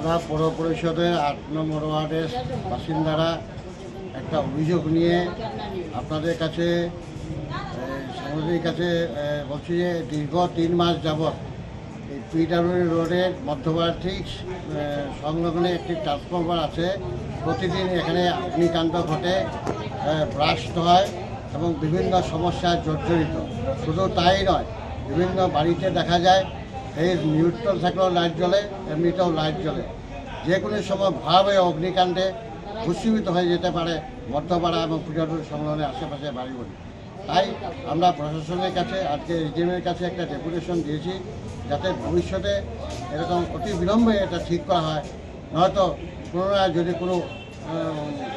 আমরা পৌর পরিষদের আট নম্বর ওয়ার্ডের বাসিন্দারা একটা অভিযোগ নিয়ে আপনাদের কাছে সাংবাদিকের কাছে বলছি যে দীর্ঘ তিন মাস যাবৎ এই পিডাব্লিউ রোডের মধ্যবর্তী সংলগ্নে একটি ট্রান্সফরমার আছে। প্রতিদিন এখানে অগ্নিকাণ্ড ঘটে ব্রাস্ট হয় এবং বিভিন্ন সমস্যায় জর্জরিত। শুধু তাই নয়, বিভিন্ন বাড়িতে দেখা যায় এই নিউট্রাল থাকলেও লাইট জ্বলে এমনিতেও লাইট জ্বলে। যে কোনো সময় ভাবে অগ্নিকাণ্ডে ভূষীভূত হয়ে যেতে পারে মধ্যপাড়া এবং পিঠাটুর সংলগ্নের আশেপাশে বাড়িগুলি। তাই আমরা প্রশাসনের কাছে, আজকে এজিএমের কাছে একটা ডেপুটেশন দিয়েছি যাতে ভবিষ্যতে এরকম অতি বিলম্বে এটা ঠিক করা হয়। নয়তো পুনরায় যদি কোনো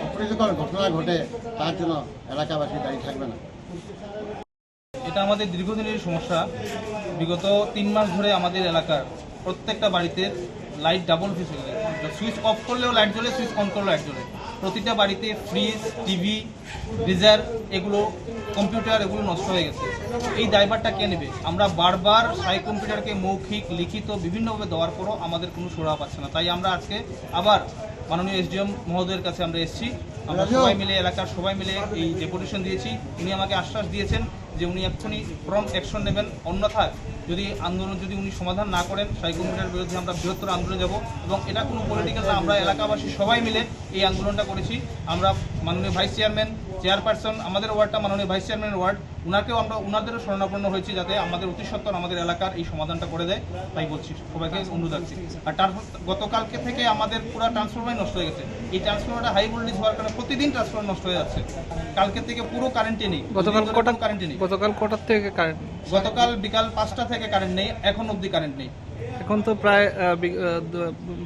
অপ্রীতিকর ঘটনা ঘটে, তার জন্য এলাকাবাসী দায়ী থাকবে না। এটা আমাদের দীর্ঘদিনের সমস্যা, বিগত তিন মাস ধরে আমাদের এলাকার প্রত্যেকটা বাড়িতে লাইট ডাবল ফিস হয়ে গেছে সুইচ অফ করলেও লাইট জ্বলে, সুইচ অন করলেও লাইট জ্বলে। প্রতিটা বাড়িতে ফ্রিজ, টিভি গিজার এগুলো, কম্পিউটার, এগুলো নষ্ট হয়ে গেছে। এই ড্রাইভারটা কে নেবে? আমরা বারবার সাই কম্পিউটারকে মৌখিক, লিখিত, বিভিন্নভাবে দেওয়ার পরও আমাদের কোনো সুরাহা পাচ্ছে না। তাই আমরা আজকে আবার মাননীয় এসডিএম মহোদয়ের কাছে আমরা এসেছি। আমরা সবাই মিলে, এলাকার সবাই মিলে এই ডেপুটেশন দিয়েছি, উনি আমাকে আশ্বাস দিয়েছেন যে উনি এক্ষুনি প্রম অ্যাকশন নেবেন। অন্যথায় যদি আন্দোলন, যদি উনি সমাধান না করেন সাই কমিটির বিরুদ্ধে আমরা বৃহত্তর আন্দোলনে যাব এবং এটা কোনো পলিটিক্যাল না, আমরা এলাকাবাসী সবাই মিলে এই আন্দোলনটা করেছি। আমরা মাননীয় ভাইস চেয়ারম্যান চেয়ারপারসন আমাদের ওয়ার্ডটা মাননীয় ভাইস চেয়ারম্যানের ওয়ার্ড ওনাকেও আমরা ওনাদেরও শরণাপন্ন হয়েছি যাতে আমাদের অতি সত্বর আমাদের এলাকার এই সমাধানটা করে দেয় তাই বলছি। সবাইকে অনুরোধ রাখছি। আর তার গতকালকে থেকে আমাদের পুরো ট্রান্সফরমার নষ্ট হয়ে গেছে। এই ট্রান্সফরমারটা হাই ভোল্টেজ হওয়ার কারণে প্রতিদিন ট্রান্সফরমার নষ্ট হয়ে যাচ্ছে। কালকে থেকে পুরো কারেন্টই নেই। গতকাল কটা কারেন্টই নেই। গতকাল কটার থেকে কারেন্ট গতকাল বিকাল পাঁচটা থেকে কারেন্ট নেই এখন অবধি কারেন্ট নেই। এখন তো প্রায়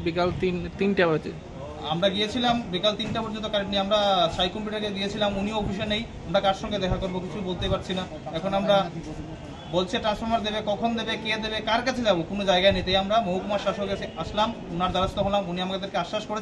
বিকাল তিন তিনটা বাজে। আমরা গিয়েছিলাম, বিকাল তিনটা পর্যন্ত কারেন্ট নেই। আমরা সাই কম্পিউটারকে দিয়েছিলাম, উনিও অফিসে নেই। আমরা কার সঙ্গে দেখা করব কিছু বলতে পারছি না। এখন আমরা বলছে ট্রান্সফরমার দেবে, কখন দেবে, কে দেবে, কার কাছে যাব? কোনো জায়গায় নিতে আমরা মহকুমার শাসকের আসলাম, উনার দ্বারস্থ হলাম, উনি আমাদেরকে আশ্বাস করেছেন